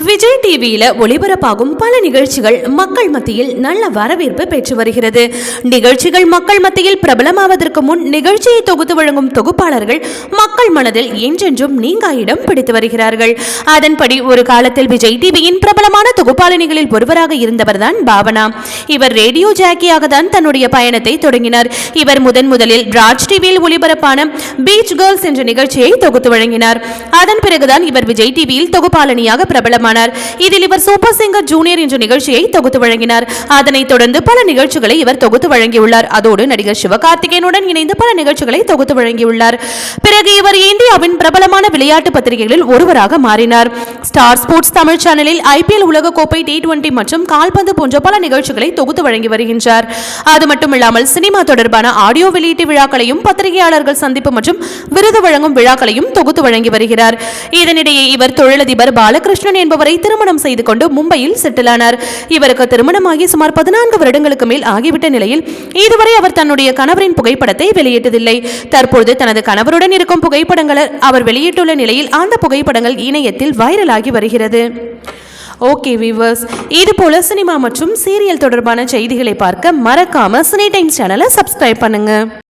விஜய் டிவியில ஒளிபரப்பாகும் பல நிகழ்ச்சிகள் மக்கள் மத்தியில் நல்ல வரவேற்பு பெற்று வருகிறது. நிகழ்ச்சிகள் மக்கள் மத்தியில் பிரபலமாவதற்கு முன் நிகழ்ச்சியை தொகுத்து வழங்கும் தொகுப்பாளர்கள் மக்கள் மனதில் என்றென்றும் நீங்கா இடம் பிடித்து வருகிறார்கள். அதன்படி ஒரு காலத்தில் விஜய் டிவியின் பிரபலமான தொகுப்பாளினிகளில் ஒருவராக இருந்தவர்தான் பாவனா. இவர் ரேடியோ ஜாக்கியாக தான் தன்னுடைய பயணத்தை தொடங்கினார். இவர் முதன் முதலில் ராஜ் டிவியில் ஒளிபரப்பான பீச் கேர்ள்ஸ் என்ற நிகழ்ச்சியை தொகுத்து வழங்கினார். அதன் பிறகுதான் இவர் விஜய் டிவியில் தொகுப்பாளனியாக பிரபலமானார் இதில் இவர் சூப்பர் சிங்கர் ஜூனியர் என்ற நிகழ்ச்சியை தொகுத்து வழங்கினார். அதனைத் தொடர்ந்து பல நிகழ்ச்சிகளை இவர் தொகுத்து வழங்கியுள்ளார். அதோடு நடிகர் சிவகார்த்திகேயனுடன் இணைந்து பல நிகழ்ச்சிகளை தொகுத்து வழங்கியுள்ளார். பிறகு இவர் இந்தியாவின் பிரபலமான விளையாட்டு பத்திரிகைகளில் ஒருவராக மாறினார். ஸ்டார் ஸ்போர்ட்ஸ் தமிழ் சேனலில் ஐபிஎல் உலகக்கோப்பை டி டுவெண்டி மற்றும் கால்பந்து போன்ற பல நிகழ்ச்சிகளை தொகுத்து வழங்கி வருகின்றார். அது மட்டுமில்லாமல் சினிமா தொடர்பான ஆடியோ வெளியீட்டு விழாக்களையும் பத்திரிகையாளர்கள் சந்திப்பு மற்றும் விருது வழங்கும் விழாக்களையும் தொகுத்து வழங்கி வருகிறார். இதனிடையே இவர் தொழிலதிபர் பாலகிருஷ்ணன் என்பவரை திருமணம் செய்து கொண்டு மும்பையில் செட்டிலானார். இவருக்கு திருமணமாகி சுமார் பதினான்கு வருடங்களுக்கு மேல் ஆகிவிட்ட நிலையில் இதுவரை அவர் தன்னுடைய கணவரின் புகைப்படத்தை வெளியிட்டதில்லை. தற்பொழுது தனது கணவருடன் இருக்கும் புகைப்படங்களை அவர் வெளியிட்டுள்ள நிலையில் அந்த புகைப்படங்கள் இணையத்தில் வைரலாகி வருகிறது. ஓகே வீவர்ஸ் இது போல சினிமா மற்றும் சீரியல் தொடர்பான செய்திகளை பார்க்க மறக்காம சினி டைம்ஸ் சேனலை சப்ஸ்கிரைப் பண்ணுங்க.